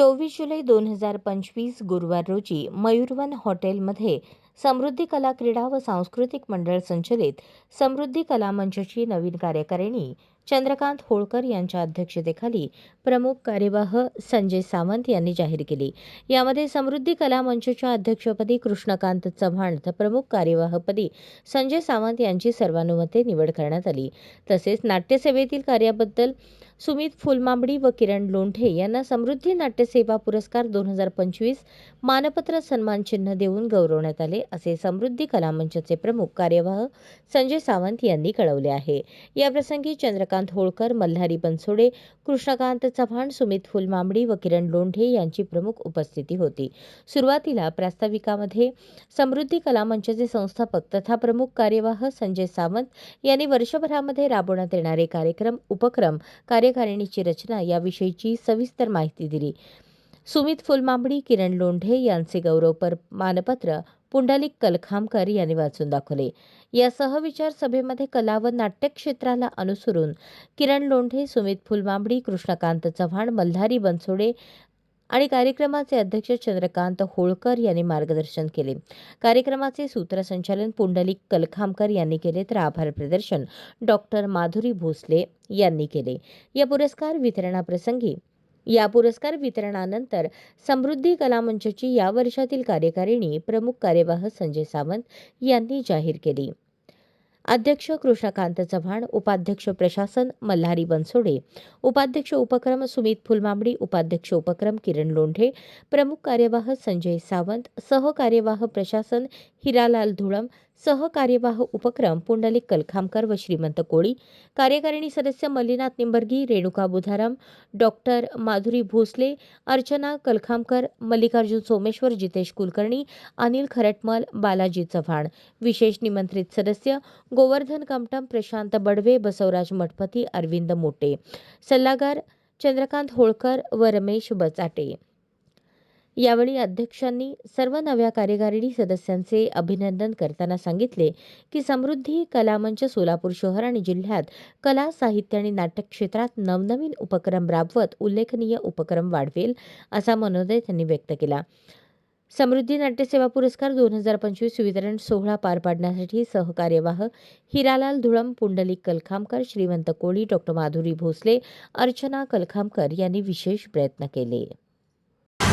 चोवीस जुलै दोन हजार पंचवीस गुरुवार रोजी मयूरवन हॉटेलमध्ये समृद्धी कला क्रीडा व सांस्कृतिक मंडळ संचलित समृद्धी कला मंचची नवीन कार्यकारिणी चंद्रकांत होळकर यांच्या अध्यक्षतेखाली प्रमुख कार्यवाह संजय सावंत यांनी जाहीर केली. यामध्ये समृद्धी कला मंचच्या अध्यक्षपदी कृष्णकांत चव्हाण तर प्रमुख कार्यवाहपदी संजय सावंत यांची सर्वानुमते निवड करण्यात आली. तसेच नाट्यसेवेतील कार्याबद्दल सुमित फुलमांबडी व किरण लोंढे यांना समृद्धी नाट्यसेवा पुरस्कार दोन हजार पंचवीस मानपत्र सन्मान चिन्ह देऊन गौरवण्यात आले असे समृद्धी कला मंचचे प्रमुख कार्यवाह संजय सावंत यांनी कळवले आहे. याप्रसंगी चंद्रकांत होळकर मल्हारी बनसोडे कृष्णकांत चव्हाण सुमित फुलमांबडी व किरण लोंढे यांची प्रमुख उपस्थिती होती. सुरुवातीला प्रास्ताविकामध्ये समृद्धी कला मंचचे संस्थापक तथा प्रमुख कार्यवाह संजय सावंत यांनी वर्षभरामध्ये राबवण्यात येणारे कार्यक्रम उपक्रम कार्यकारिणीची रचना याविषयीची सविस्तर माहिती दिली. सुमित फुलमांबडी किरण लोंढे यांचे गौरवपर मानपत्र पुंडलिक कलखामकर यांनी वाचून दाखवले. या सहविचार सभेमध्ये कला व नाट्य क्षेत्राला अनुसरून किरण लोंढे सुमित फुलमांबडी कृष्णकांत चव्हाण मल्हारी बनसोडे आणि कार्यक्रमाचे अध्यक्ष चंद्रकांत होळकर यांनी मार्गदर्शन केले. कार्यक्रमाचे सूत्रसंचालन पुंडलिक कलखामकर यांनी केले तर आभार प्रदर्शन डॉक्टर माधुरी भोसले यांनी केले. या पुरस्कार वितरणाप्रसंगी या पुरस्कार वितरणानंतर समृद्धी कला मंचची या वर्षातील कार्यकारिणी प्रमुख कार्यवाह संजय सावंत यांनी जाहीर केली. अध्यक्ष कृष्णकांत चव्हाण उपाध्यक्ष प्रशासन मल्हारी बनसोडे उपाध्यक्ष उपक्रम सुमित फुलमांबडी उपाध्यक्ष उपक्रम किरण लोंढे प्रमुख कार्यवाह संजय सावंत सहकार्यवाह प्रशासन हिरालाल धुळम सहकार्यवाह उपक्रम पुंडलिक कलखामकर व श्रीमंत कोळी. कार्यकारिणी सदस्य मल्लीनाथ निंबर्गी रेणुका बुधाराम डॉक्टर माधुरी भोसले अर्चना कलखामकर मल्लिकार्जुन सोमेश्वर जितेश कुलकर्णी अनिल खरटमल बालाजी चव्हाण. विशेष निमंत्रित सदस्य गोवर्धन कमटम प्रशांत बडवे बसवराज मठपती अरविंद मोटे. सल्लागार चंद्रकांत होळकर व रमेश बचाटे. यावेळी अध्यक्षांनी सर्व नव्या कार्यकारिणी सदस्यांचे अभिनंदन करताना सांगितले की समृद्धी कलामंच सोलापूर शहर आणि जिल्ह्यात कला साहित्य आणि नाटक क्षेत्रात नवनवीन उपक्रम राबवत उल्लेखनीय उपक्रम वाढवेल असा मनोदय त्यांनी व्यक्त केला. समृद्धी नाट्यसेवा पुरस्कार दोन हजार पंचवीस वितरण सोहळा पार पाडण्यासाठी सहकार्यवाह हिरालाल धुळम पुंडलिक कलखामकर श्रीमंत कोळी डॉक्टर माधुरी भोसले अर्चना कलखामकर यांनी विशेष प्रयत्न केले.